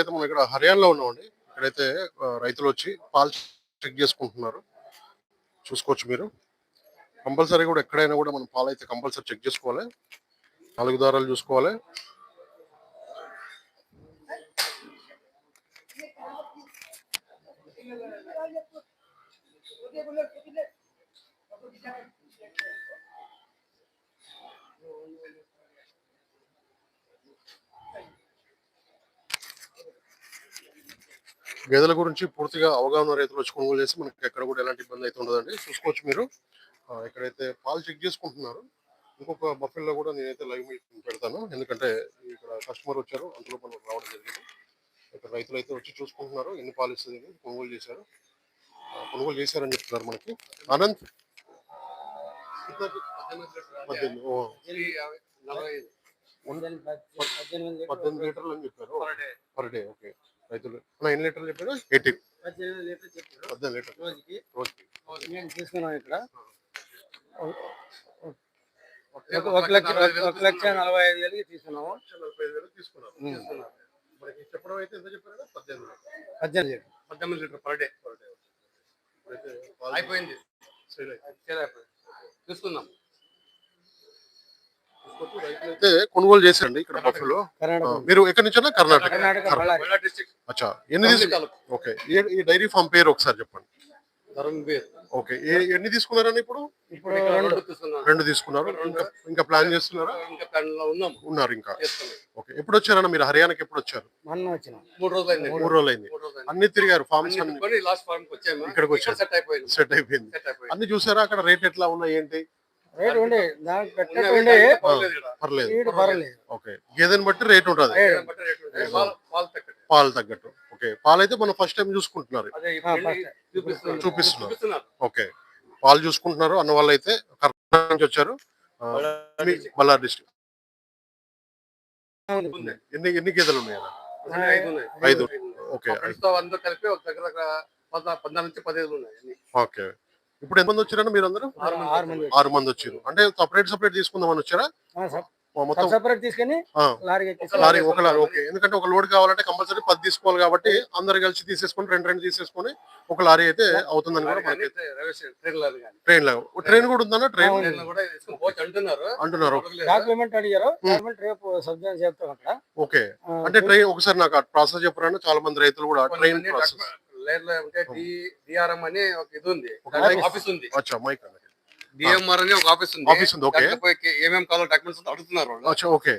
అయితే మనం ఇక్కడ హర్యానాలో ఉన్నామండి. ఇక్కడైతే రైతులు వచ్చి పాలు చెక్ చేసుకుంటున్నారు. చూసుకోవచ్చు మీరు. కంపల్సరీ కూడా ఎక్కడైనా కూడా మనం పాలు అయితే కంపల్సరీ చెక్ చేసుకోవాలి. నాలుగు దారాలు చూసుకోవాలి. గేదెల గురించి పూర్తిగా అవగాహన రైతులు వచ్చి కొనుగోలు చేసి మనకి ఎక్కడ కూడా ఎలాంటి ఇబ్బంది అయితే ఉండదండి. చూసుకోవచ్చు మీరు. ఇక్కడైతే పాలు చెక్ చేసుకుంటున్నారు ఇంకొక బఫెల్లో కూడా నేనైతే లైవ్ మీటింగ్ పెడతాను. ఎందుకంటే ఇక్కడ కస్టమర్ వచ్చారు అందులో మనం రావడం జరిగింది. ఇక్కడ రైతులు అయితే వచ్చి చూసుకుంటున్నారు ఎన్ని పాలు ఇస్తుంది కొనుగోలు చేశారు. కొనుగోలు చేశారని చెప్తున్నారు మనకి. ఓ, పద్దెనిమిది లీటర్లు. అని చెప్పారు. Per day okay. రైతులు. అన్న, ఎన్ని లీటర్లు చెప్పారు? ఎయిటీ. పద్దెనిమిది లీటర్లు రోజుకి. రోజుకి. మేము తీసుకున్నాం ఇక్కడ. ఒక- లక్ష ఒక లక్ష నలభై ఐదు వేలకి తీసుకున్నాము నలభై ఐదు వేలు తీసుకున్నారు మనకి చెప్పడం అయితే ఎంత చెప్పారు పద్దెనిమిది పద్దెనిమిది లీటర్ పద్దెనిమిది లీటర్ పర్ డే. అయితే పాలు అయిపోయింది. సేల్ అయిపోయింది. సేల్ అయిపోయింది తీసుకుందాం తీసుకొచ్చి రైతులు అయితే కొనుగోలు చేశారండి ఇక్కడ బఫెలో. మీరు ఎక్కడి నుంచి కర్ణాటక. అచ్చా. ఎన్ని ఓకే. ఈ డైరీ ఫామ్ పేరు ఒకసారి చెప్పండి. ఓకే. ఎన్ని తీసుకున్నారని ఇప్పుడు? రెండు. రెండు తీసుకున్నాం. రెండు తీసుకున్నారు. ఇంకా ఇంకా ప్లాన్ చేస్తున్నారా? ఉన్నారు ఇంకా. ఓకే. ఎప్పుడు వచ్చారన్న మీరు? హర్యానాకి ఎప్పుడు వచ్చారు? మూడు రోజులు అయింది మూడు రోజులు అయింది మూడు రోజులు అయింది అన్ని తిరిగారు. ఫార్మ్స్ అన్ని కొని లాస్ట్ ఫార్మ్కి వచ్చాము. ఇక్కడికి వచ్చారు. సెట్ అయిపోయింది. సెట్ అయిపోయింది. సెట్ అయిపోయింది. అన్ని చూసారా? అక్కడ రేట్ ఎట్లా ఉన్నాయి ఏంటి? రేట్ ఉండే. దానికి పెట్టినట్టు ఉన్నాయి, ఉండే. ఉన్నాయి, పర్లేదు ఇక్కడ. పర్లేదు. రేట్ పర్వాలేదు ఓకే. గేదెని బట్టి రేట్ ఉంటుంది. పాలు తగ్గట్టు. ఓకే. పాలు అయితే మనం ఫస్ట్ టైం చూసుకుంటున్నారు. చూపిస్తున్నారు. ఓకే. పాలు చూసుకుంటున్నారు. అన్న వాళ్ళు అయితే కర్ణాటక నుంచి వచ్చారు. ఆ, మీ బళ్ళారి డిస్ట్రిక్ట్ ఎన్ని ఎన్ని గేదెలు ఉన్నాయి ఐదు ఓకే. కలిపి ఒక దగ్గర పద్నాలుగు నుంచి పదిహేను ఉన్నాయి. ఓకే. ఇప్పుడు ఎంతమంది వచ్చారన్న మీరు అందరూ ఆరు మంది వచ్చారు అంటే సపరేట్ సపరేట్ తీసుకుందామని వచ్చారా? మొత్తం సపరేట్ తీసుకొని లారీ ఒక లారీ ఓకే. ఎందుకంటే ఒక లోడ్ కావాలంటే కంపల్సరీ పది తీసుకోవాలి కాబట్టి అందరు కలిసి తీసేసుకొని రెండు రెండు తీసేసుకొని ఒక లారీ అయితే అవుతుందని కూడా మనకి ట్రైన్ కానీ. ట్రైన్లో ట్రైన్ కూడా ఉందన్న? ట్రైన్ అంటున్నారు. ఓకే. అంటే ట్రైన్ ఒకసారి నాకు ప్రాసెస్ చెప్పరా చాలా మంది రైతులు కూడా ట్రైన్ ప్రాసెస్. లేట్లో డి డిఆర్ఎం అని ఒక ఇది ఉంది. ఆఫీస్. ఉంది. అచ్చా మైక్ అన్న డిఎంఆర్ అని ఒక ఆఫీస్ ఉంది. ఆఫీస్ ఉంది, ఓకే. ఏమేమి కావాలో డాక్యుమెంట్స్ అడుగుతున్నారు అచ్చా ఓకే.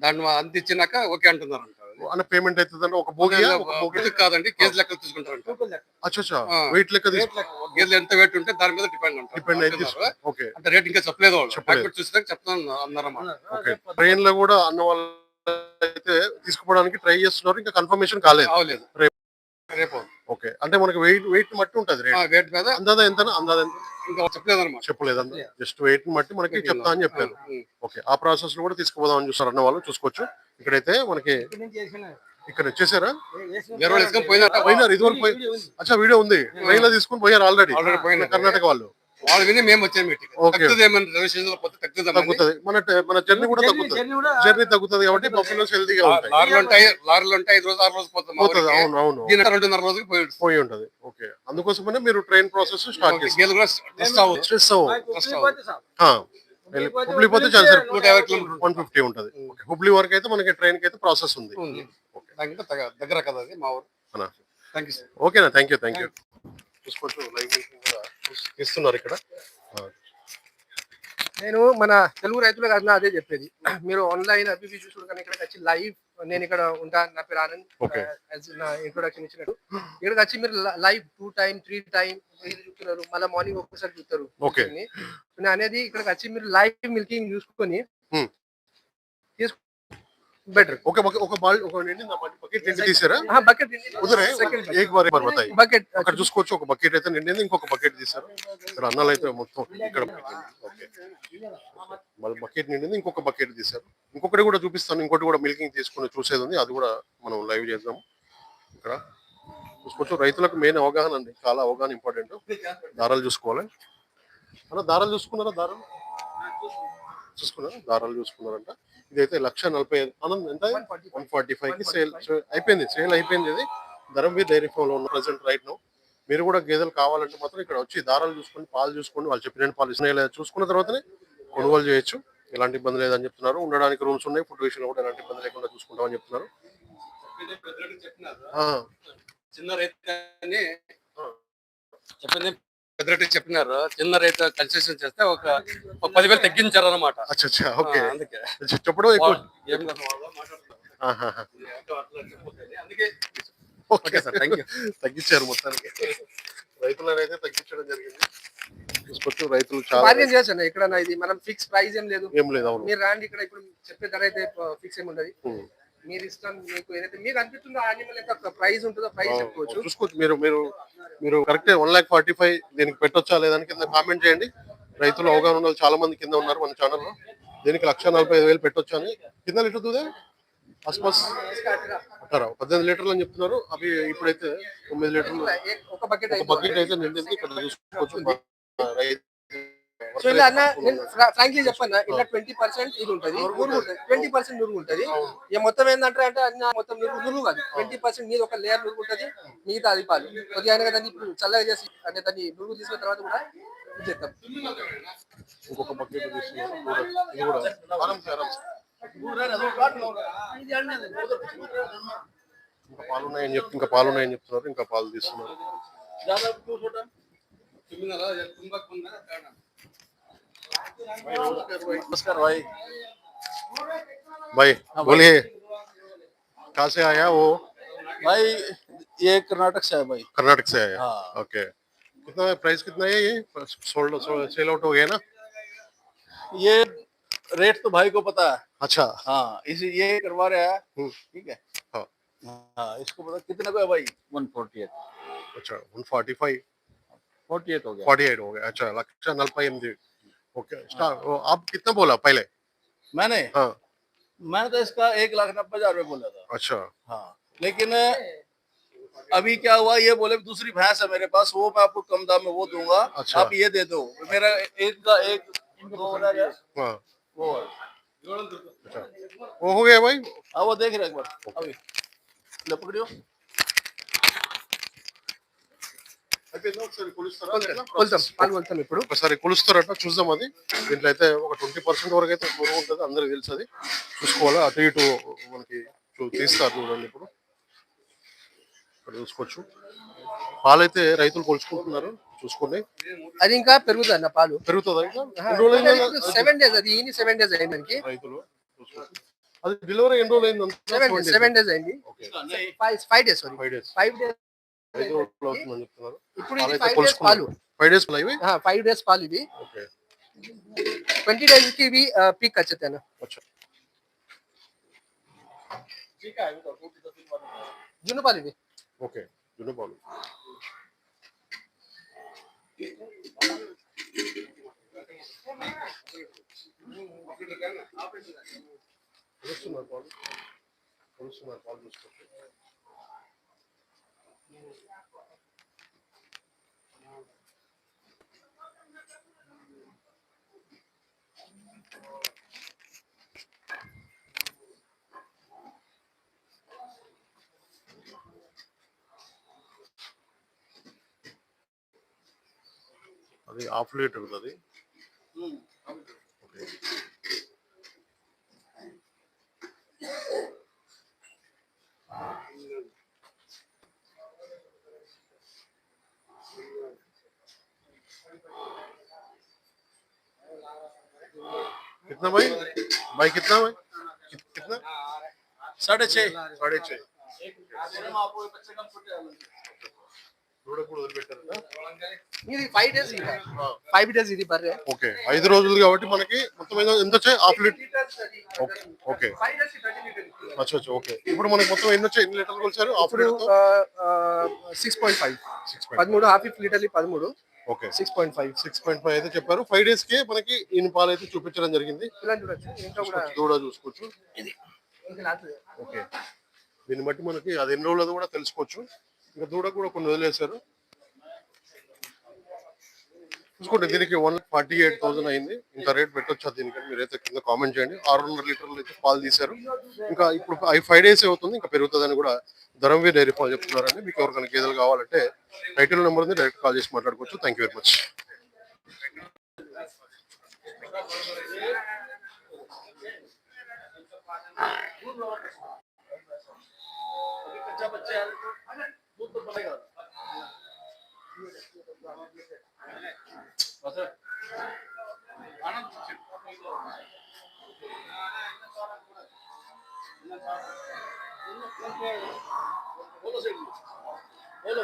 దాన్ని అంత ఇచ్చినాక ఓకే అంటున్నారు అంట అంటే పేమెంట్ అవుతుందంటే ఒక బోగియా ఒక బోగి. ఇది కాదండి కేజీ లెక్క. అచ్చా అచ్చా. వెయిట్ లెక్క తీసుకు గేదెలు ఎంత వెయిట్ ఉంటే దాని మీద డిపెండ్ అంటారు. డిపెండ్ అయితే ఓకే. అంటే రేట్ ఇంకా చెప్పలేదు వాళ్ళు. చూసినాక చెప్తాను అన్నారమ్మా అన్నారు. ఓకే. రేపు పొద్దున్న ట్రైన్లో కూడా అన్న వాళ్ళు అయితే తీసుకుపోవడానికి ట్రై చేస్తున్నారు ఇంకా కన్ఫర్మేషన్ కాలేదు. అవలేదు రేపు. రేపు. ఓకే. అంటే మనకి వెయిట్ వెయిట్ మట్టి ఉంటది వెయిట్ మీద అందాదా ఎంత అందాదా ఎంత? ఇంకా చెప్పలేదు అనమాట చెప్పలేదు జస్ట్ వెయిట్ మట్టి మనకి చెప్తా అని చెప్పారు. ఓకే. ఆ ప్రాసెస్లో కూడా తీసుకుపోదాం అని చూస్తారు అన్న వాళ్ళు చూసుకోవచ్చు. ఇక్కడైతే మనకి ఇక్కడి వచ్చేసారా పోయినారు. ఇదివరకు పోయి వీడియో ఉంది. అచ్చా వీడియో ఉంది. ట్రైన్లో తీసుకుని పోయారు ఆల్రెడీ. కర్ణాటక వాళ్ళు. వాళ్ళు విని మేము వచ్చాము. తగ్గుతుంది రిజర్వేషన్ పోతే తగ్గుతుంది మన మన జర్నీ కూడా తగ్గుతుంది. జర్నీ తగ్గుతుంది కాబట్టి బఫెలోస్ హెల్తీగా ఉంటాయి. లారీలు ఉంటాయి లారీలు ఉంటాయి ఐదు రోజు ఆరు రోజు పోతాం మా పోతుంది. ఊరికి. అవును అవును. దీని రెండున్నర పోయి పోయి ఉంటది. ఓకే. అందుకోసమనే మీరు ట్రైన్ ప్రాసెస్ స్టార్ట్ చేసి స్ట్రెస్. హుబ్లీ పోతే చాలా. సరే. నూట యాభై కిలోమీటర్లు వన్ ఫిఫ్టీ ఉంటది. ఓకే హుబ్లీ వరకు అయితే మనకి ట్రైన్కి అయితే ప్రాసెస్ ఉంది. దగ్గర కదా అది మా ఊరు. ఓకేనా? థ్యాంక్ యూ థ్యాంక్ యూ చూసుకోవచ్చు. లైవ్ ఇస్తున్నారు ఇక్కడ. నేను మన తెలుగు రైతులకు అన్న అదే చెప్పేది. మీరు ఆన్లైన్ ఇవి చూసుడు కానీ ఇక్కడికి వచ్చి లైవ్ నేను ఇక్కడ ఉంటా నా పేరు ఆనంద్. నా ఇంట్రొడక్షన్ ఇచ్చినట్టు. ఇక్కడికి వచ్చి మీరు live two time three time చూస్తున్నారు. మళ్ళీ మార్నింగ్ ఒక్కసారి చూస్తారు. నేను అనేది ఇక్కడికి వచ్చి మీరు లైవ్ మిల్కింగ్ చూసుకొని బెటర్ బాల్ ఒక నిండి నా బకెట్ నిండి తీసారా? బకెట్ ఉదరే ఏక్ బార్ బార్ బతాయి బకెట్. అక్కడ చూసుకోవచ్చు ఒక బకెట్ అయితే నిండింది ఇంకొక బకెట్ తీసారు. ఇక్కడ అన్నాలు అయితే మొత్తం ఇక్కడ ఓకే. మళ్ళీ బకెట్ నిండింది ఇంకొక బకెట్ తీసారు. ఇంకొకటి కూడా చూపిస్తాను ఇంకోటి కూడా మిల్కింగ్ తీసుకుని చూసేది ఉంది అది కూడా మనం లైవ్ చేద్దాం. ఇక్కడ చూసుకోవచ్చు రైతులకు మెయిన్ అవగాహన అండి చాలా అవగాహన ఇంపార్టెంట్. దారాలు చూసుకోవాలి. అన్న దారాలు చూసుకున్నారా దారాలు? చూసుకున్నారు? దారాలు చూసుకున్నారంట. ఇదైతే లక్ష నలభై ఐదు ఆనంద్ ఎంత? One forty five. కి సేల్ అయిపోయింది. సేల్ అయిపోయింది ఇది. ధరంవి డైరీ ఫామ్లో ఉన్న ప్రజెంట్ రైట్ నో మీరు కూడా గేదెలు కావాలంటే మాత్రం ఇక్కడ వచ్చి దారాలు చూసుకొని పాలు చూసుకొని వాళ్ళు చెప్పిన పాలు ఇస్తున్నాయి. లేదా చూసుకున్న తర్వాతనే కొనుగోలు చేయొచ్చు. ఎలాంటి ఇబ్బంది లేదని చెప్తున్నారు. ఉండడానికి రూమ్స్ ఉన్నాయి. ఫుడ్ విషయంలో కూడా ఎలాంటి ఇబ్బంది లేకుండా చూసుకుంటామని చెప్తున్నారు. చిన్న రైతు. చెప్పింది పెద్ద రైతు చెప్పినారు చిన్న రైతు కన్సెషన్ చేస్తే ఒక పదివేలు తగ్గించారు అనమాట అచ్చా అచ్చా ఓకే అందుకే. చెప్పడం ఓకే. సార్ థ్యాంక్ యూ తగ్గించారు మొత్తానికి. తగ్గించడం జరిగింది. చూసుకోవచ్చు రైతులు చాలా ఇక్కడ ఇది మనం ఫిక్స్ ప్రైస్ ఏం లేదు. ఏం లేదు అవును. మీరు రాండి ఇక్కడ ఇప్పుడు చెప్పే ధర అయితే ఫిక్స్ ఏమి ఉండదు. ఉం. మీరు ఇష్టం మీకు ఏదైతే మీకు అనిపిస్తుందో యానిమల్ ఎంత ప్రైస్ ఉంటుందో ప్రైస్ చెప్పుకోవచ్చు. చూసుకోవచ్చు. మీరు మీరు మీరు correct one lakh forty five దీనికి పెట్టొచ్చా లేదని కింద కామెంట్ చేయండి. రైతులు అవగాహన ఉన్న చాలా మంది కింద ఉన్నారు మన ఛానల్లో దీనికి లక్ష నలభై ఐదు వేలు పెట్టొచ్చు అని. కింద లీటర్ దూదే? ఆస్పాస్ అట్టారా పద్దెనిమిది లీటర్లు అని చెప్తున్నారు. అవి ఇప్పుడైతే తొమ్మిది లీటర్లు. బకెట్ ఒక బకెట్ అయితే నిండింది. ఇక్కడ చూసుకోవచ్చు రైతు. సో ఇలా అన్న నేను ఫ్రాంక్లీ చెప్పన్నా ఇలా ట్వంటీ పర్సెంట్ ఇది ఉంటుంది. నురుగు ఉంటుంది. ట్వంటీ పర్సెంట్ నురుగు ఉంటుంది. ఇక మొత్తం ఏంటంటే అంటే అన్న మొత్తం నురుగు నురుగు కాదు. ట్వంటీ పర్సెంట్ నీది ఒక లేయర్ నురుగు ఉంటుంది. మిగతా అది పాలు. కొద్దిగా అయినా దాన్ని ఇప్పుడు చల్లగా చేసి అంటే దాన్ని నురుగు తీసుకున్న తర్వాత కూడా చేస్తాం. ఇంకొక బకెట్. ఇంకా పాలు ఉన్నాయని చెప్తే ఇంకా పాలు ఉన్నాయని చెప్తున్నారు. ఇంకా పాలు తీస్తున్నారు. नमस्कार भाई। भाई बोलिए। कहाँ से आया वो? भाई ये कर्नाटक से है भाई। कर्नाटक से आया? हाँ। ओके। कितना प्राइस कितना है ये? सोल्ड सेल आउट हो गया ना? ये रेट तो भाई को पता है। अच्छा। हाँ इसी ये करवा रहा है। हम्म, ठीक है? हाँ। हाँ इसको पता कितने को है भाई? वन फोर्टी एट अच्छा one forty five forty eight हो गया। फोर्टी एट हो गया। अच्छा लक्ष्य नलपा एम ओके स्टार वो आप कितना बोला पहले? मैंने? हाँ। मैंने तो इसका एक लाख नब्बे हज़ार रुपये बोला था। अच्छा। हाँ लेकिन अभी क्या हुआ ये बोले दूसरी भैंस है मेरे पास वो मैं आपको कम दाम में वो दूँगा। अच्छा। आप ये दे दो। मेरा एक का एक दो हो। हाँ। वो अच्छा। वो हो गया भाई? हाँ वो देख रहे एक बार। अभी। ले पकड़ियो। కొలుతాం. ఇప్పుడు. ఒకసారి కొలుస్తారట చూద్దాం అది దీంట్లో అయితే ఒక ట్వంటీ పర్సెంట్ వరకు అయితే బరువు ఉంటుంది అందరికి తెలుసు అది చూసుకోవాలా? అటు ఇటు మనకి తీస్తారు చూడండి ఇప్పుడు. ఇక్కడ చూసుకోవచ్చు. పాలైతే రైతులు కొలుచుకుంటున్నారు. చూసుకోండి. అది ఇంకా పెరుగుతుంది అన్న పాలు. పెరుగుతుందా సెవెన్ డేస్ అది ఈని సెవెన్ డేస్ అయింది దానికి రైతులు అది డెలివరీ ఎన్ని రోజులు అయింది. సెవెన్ డేస్ అయింది five days sorry five days ఇప్పుడు ఇది పాలైతే ఫైవ్ డేస్ పాలు. కొలుచుకున్నారు ఫైవ్ డేస్ పాలు ఇవి? ఫైవ్ డేస్ పాలు ఇది ఓకే. ట్వంటీ డేస్కి ఇవి పీక్ వచ్చేది అన్న అచ్చా. జున్ను పాలు ఇవి. ఓకే. జున్ను పాలు. కొలుస్తున్నారు పాలు. కొలుస్తున్నారు పాలు చూసుకోవచ్చు అది హాఫ్ లీటర్ అది ఓకే. कितना भाई भाई कितना भाई कित- कितना साढ़े छह साढ़े छह आपको बच्चे कम छोटे చూడకూడదు వదిలిపెట్టారు ఇది ఫైవ్ డేస్ ఇది ఫైవ్ డేస్ ఇది బర్రె ఓకే ఐదు రోజులు కాబట్టి మనకి మొత్తం ఎంత- ఎంత వచ్చాయి half litre okay okay five days thirty అచ్చా అచ్చా ఓకే ఇప్పుడు మనకి మొత్తం ఎన్ని వచ్చాయి ఎన్ని లీటర్లు కొలిచారు హాఫ్ ఇప్పుడు litre six point five six point పదమూడు హాఫ్ లీటర్లు పదమూడు okay. Six point five. Six point five అయితే చెప్పారు. ఫైవ్ డేస్కి మనకి ఈయన పాలు అయితే చూపించడం జరిగింది. దూడ చూసుకోవచ్చు. ఓకే. దీన్ని బట్టి మనకి అది ఎన్ని రోజులు కూడా తెలుసుకోవచ్చు. ఇంకా దూడ కూడా కొన్ని వదిలేశారు. చూసుకోండి దీనికి వన్ ఫార్టీ ఎయిట్ థౌసండ్ అయింది ఇంత రేట్ పెట్టొచ్చా దీనికి మీరైతే కింద కామెంట్ చేయండి ఆరున్నర లీటర్లు అయితే పాలు తీశారు ఇంకా ఇప్పుడు ఐ ఫైవ్ డేస్ అవుతుంది ఇంకా పెరుగుతుందని కూడా ధరంవీర్ డైరీ ఫామ్ చెప్తున్నారండి మీకు ఎవరికైనా గేదెలు కావాలంటే టైటిల్ నెంబర్ ఉంది డైరెక్ట్ కాల్ చేసి మాట్లాడుకోవచ్చు థ్యాంక్ యూ వెరీ మచ్ कच्चा बच्चा है दूध तो बनेगा बस है। बोलो सेठ जी, बोलो